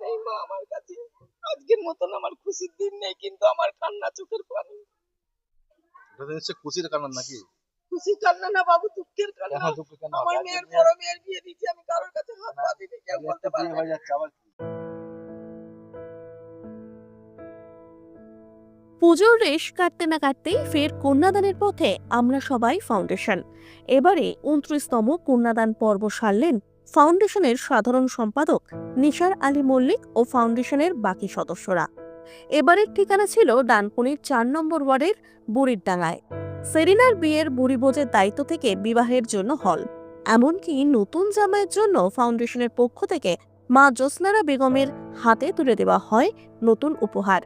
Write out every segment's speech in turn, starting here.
দোয়া মা আমার কাছে। আজকের মতন আমার খুশির দিন নেই কিন্তু আমার কান্না চোখের পানি। এটা হচ্ছে খুশির কারণ নাকি? খুশির কান্না না বাবু দুঃখের কান্না। আমার মেয়ের বড় মেয়ের বিয়ে দিচ্ছি আমি কারোর কাছে হাত পা দিতে কেউ বলতে পারবে হয়ে? পুজোর রেশ কাটতে না কাটতেই ফের কন্যাদানের পথে আমরা সবাই ফাউন্ডেশন। এবারে উনত্রিশতম কন্যাদান পর্ব সারলেন ফাউন্ডেশনের সাধারণ সম্পাদক নিসার আলী মল্লিক ও ফাউন্ডেশনের বাকি সদস্যরা। এবারের ঠিকানা ছিল ডানকুনির চার নম্বর ওয়ার্ডের বুড়ির ডাঙায় সেরিনার বিয়ের বুড়িবোজের দায়িত্ব থেকে বিবাহের জন্য হল। এমনকি নতুন জামাইয়ের জন্য ফাউন্ডেশনের পক্ষ থেকে মা জ্যোৎস্নারা বেগমের হাতে তুলে দেওয়া হয় নতুন উপহার।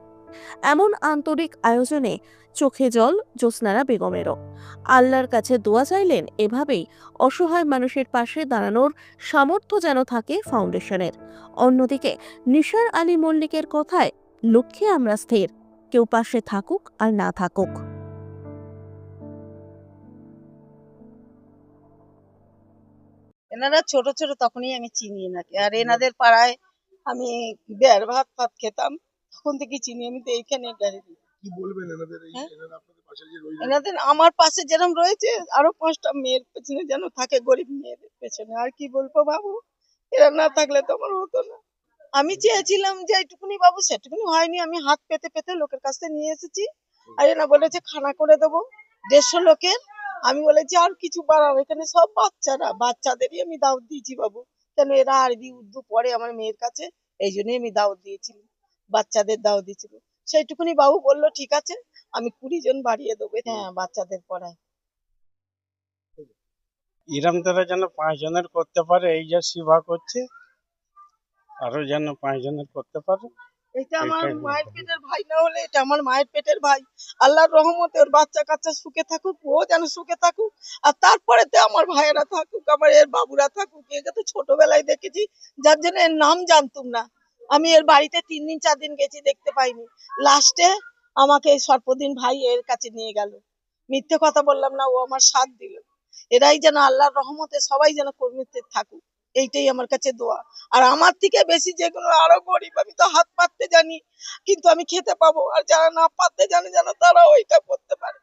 এমন আন্তরিক আয়োজনে চোখে জল, জ্যোৎস্নারা বেগমেরও। আল্লাহর কাছে দোয়া চাইলেন এভাবেই অসহায় মানুষের পাশে দাঁড়ানোর সামর্থ্য যেন থাকে ফাউন্ডেশনের। অন্যদিকে নিসার আলী মল্লিকের কথায় লক্ষ্যে আমরা স্থির, কেউ পাশে থাকুক আর না থাকুক। এনারা ছোট ছোট তখনই আমি চিনি এনাকে, আর এনাদের পাড়ায় আমি বের ভাত ফাত খেতাম। তখন থেকে চিনি আমি তো এইখানে গাড়ি কি বলবেন এনাদের এই হ্যাঁ? এনারা আপনাদের পাশে যে রইলেন? এনাদের আমার পাশে যেরকম রয়েছে আরও পাঁচটা মেয়ের পেছনে যেন থাকে গরিব মেয়েদের পেছনে। আর কি বলব বাবু? এরা না থাকলে তো আমার হতো না। আমি চেয়েছিলাম যে এইটুকুনি বাবু সেটুকুনি হয়নি। আমি হাত পেতে পেতে লোকের কাছ থেকে নিয়ে এসেছি। আর এনা বলেছে খানা করে দেবো দেড়শো লোকের। আমি বলেছি আর কিছু বাড়াবো এখানে সব বাচ্চারা বাচ্চাদেরই আমি দাওয়াত দিয়েছি বাবু। কেন এরা আরবি উর্দু পড়ে আমার মেয়ের কাছে? এই জন্যই আমি দাওয়াত দিয়েছিলাম বাচ্চাদের দাওয়াত দিয়েছিল। সেইটুকুনি বাবু বলল ঠিক আছে আমি কুড়ি জন বাড়িয়ে দেবো হ্যাঁ বাচ্চাদের পড়ায়। ইরাম তারা যেন পাঁচ জনের করতে পারে এই যা সেবা করছে আরও যেন পাঁচ জনের করতে পারে এটা আমার মায়ের পেটের ভাই না হলে এটা আমার মায়ের পেটের ভাই। আল্লাহর রহমতে ওর বাচ্চা কাচ্চা সুখে থাকুক ও যেন সুখে থাকুক আর তারপরে তো আমার ভাইয়েরা থাকুক আমার এর বাবুরা থাকুক। একে তো ছোটবেলায় দেখেছি যার জন্য এর নাম জানতুম না। আমি এর বাড়িতে তিন দিন, চার দিন গেছি, দেখতে পাইনি। লাস্টে আমাকে এই সর্পদিন ভাই এর কাছে নিয়ে গেল। মিথ্যে কথা বললাম না, ও আমার সাথ দিল। এরাই যেন আল্লাহর রহমতে সবাই যেন কর্মীতে থাকুক, এইটাই আমার কাছে দোয়া। আর আমার থেকে বেশি যেগুলো আরও গরিব, আমি তো হাত পাততে জানি, কিন্তু আমি খেতে পাবো। আর যারা না পাততে জানে, যেন তারা ওইটা করতে পারে।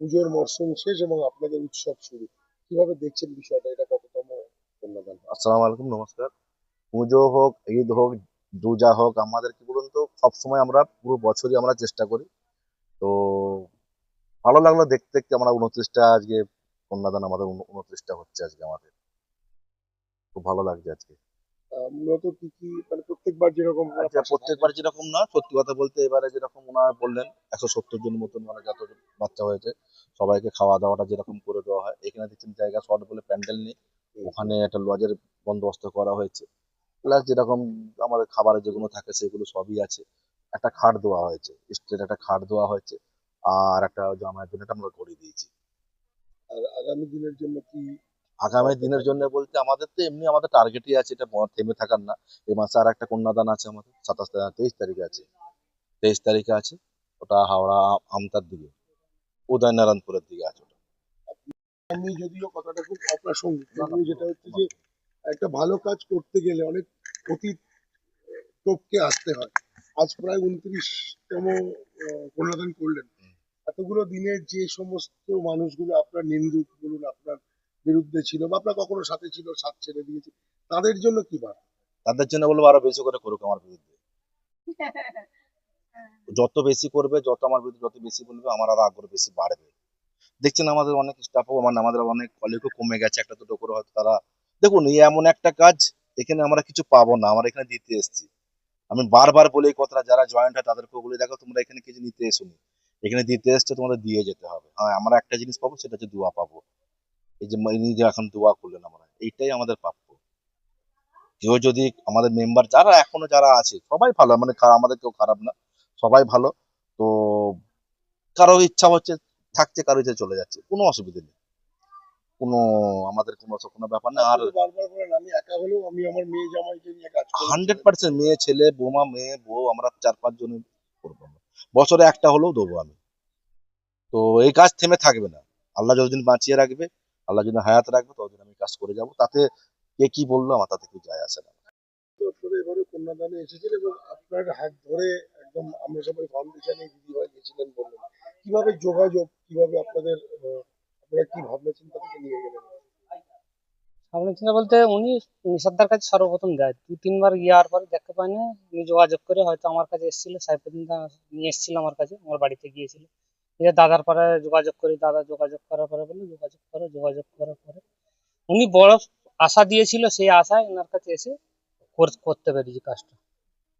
পুজোর মরশুম শেষ এবং আপনাদের উৎসব শুরু। কীভাবে দেখছেন বিষয়টা? এটা আসসালামু আলাইকুম নমস্কার। পুজো হোক ঈদ হোক দুজা হোক আমাদের কি বলুন তো সবসময় আমরা পুরো বছরই আমরা চেষ্টা করি। তো ভালো লাগল দেখতে দেখতে আমরা উনত্রিশটা? আজকে কন্যাদান আমাদের উনত্রিশটা হচ্ছে আজকে আমাদের। খুব ভালো লাগছে আজকে। মূলত কি কি মানে প্রত্যেকবার যেরকম প্রত্যেকবার যেরকম না সত্যি কথা বলতে এবারে যেরকম ওনারা বললেন একশো সত্তর জন মতন মানে যত বাচ্চা হয়েছে সবাইকে খাওয়া দাওয়াটা যেরকম করে দেওয়া হয় এখানে দেখছেন জায়গা শর্ট বলে প্যান্ডেল নেই। ওখানে একটা লজের বন্দোবস্ত করা হয়েছে। প্লাস যেরকম আমাদের খাবারের যেগুলো থাকে সেগুলো সবই আছে। একটা খাট দেওয়া হয়েছে স্টেট একটা খাট দেওয়া হয়েছে আর একটা জামাইয়ের জন্য একটা আমরা করে দিয়েছি। আর আগামী দিনের জন্য কি? আগামী দিনের জন্য বলতে আমাদের তো এমনি আমাদের টার্গেটই আছে এটা থেমে থাকার না। এই মাসে আর একটা কন্যাদান আছে আমাদের সাতাশ তেইশ তারিখে আছে। তেইশ তারিখে আছে ওটা হাওড়া আম- আমতার দিকে উদয়নারায়ণপুরের দিকে আছে। আমি যদিও কথাটা খুব অপ্রাসঙ্গিক যেটা হচ্ছে যে একটা ভালো কাজ করতে গেলে অনেক অতীত টপকে আসতে হয়। আজ প্রায় উনত্রিশতম কন্যাদান করলেন। এতগুলো দিনে যে সমস্ত মানুষগুলো আপনার নিন্দুক বলুন আপনার বিরুদ্ধে ছিল বা আপনার কখনো সাথে ছিল সাথ ছেড়ে দিয়েছে তাদের জন্য কি বার তাদের জন্য বলব আরও বেশি করে করুক আমার বিরুদ্ধে। যত বেশি করবে যত আমার বিরুদ্ধে যত বেশি বলবে আমার আরও আগ্রহ বেশি বাড়বে। দেখছেন আমাদের অনেক স্টাফও মানে আমাদের অনেক কলিগও কমে গেছে একটা দুটো করে, হয়তো তারা, দেখুন এই এমন একটা কাজ এখানে আমরা কিছু পাবো না, আমরা এখানে দিতে এসেছি। আমি বারবার বলি কথাটা, যারা জয়েন্ট হয় তাদেরকেও বলে, দেখো তোমরা এখানে কিছু নিতে এসোনি। এখানে দিতে এসছো, তোমাদের দিয়ে যেতে হবে। হ্যাঁ আমরা একটা জিনিস পাবো, সেটা হচ্ছে দোয়া পাবো। এই যে ইনি যে এখন দোয়া করলেন আমরা, এইটাই আমাদের প্রাপ্য। কেউ যদি আমাদের মেম্বার যারা এখনও যারা আছে, সবাই ভালো মানে আমাদের কেউ খারাপ না, সবাই ভালো। তো কারও ইচ্ছা হচ্ছে থাকছে কারও ইচ্ছা চলে যাচ্ছে কোনো অসুবিধা নেই। কোনো আমাদের কোনো কোনো ব্যাপার না। আর বারবার বলেন আমি একা হলেও আমি আমার মেয়ে জামাইকে নিয়ে কাজ করি হান্ড্রেড পার্সেন্ট মেয়ে ছেলে বৌমা মেয়ে বউ আমরা চার পাঁচ জন করব বছরে একটা হলেও দেবো আমি। তো এই কাজ থেমে থাকবে না। আল্লাহ যতদিন বাঁচিয়ে রাখবে আল্লাহ যদি হায়াত রাখবে ততদিন আমি কাজ করে যাব। তাতে কে কি বলল আমার তাতে কিছু যায় আসে না। তো এবারে কন্যাদানে এসেছেন এবং আপনার হাত ধরে একদম আমরা সবাই ফাউন্ডেশনে দিদিভাই গেছিলেন বললেন। কীভাবে যোগাযোগ, কীভাবে আপনাদের আপনারা কি ভাবনা চিন্তা থেকে নিয়ে গেলেন? সামনে চিন্তা বলতে উনি নিষাদার কাছে সর্বপ্রথম যায়। দু, তিনবার যাওয়ার পরে দেখতে পায়নি, উনি যোগাযোগ করে হয়তো আমার কাছে এসেছিল, সাইফুদ্দিন নিয়ে এসেছিল আমার কাছে, আমার বাড়িতে গিয়েছিল। দাদার পরে যোগাযোগ করি, দাদা যোগাযোগ করার পরে বলল, যোগাযোগ করো, যোগাযোগ করার পরে। উনি বড় আশা দিয়েছিল, সেই আশায় ওনার কাছে এসে কর- করতে পেরেছি কাজটা।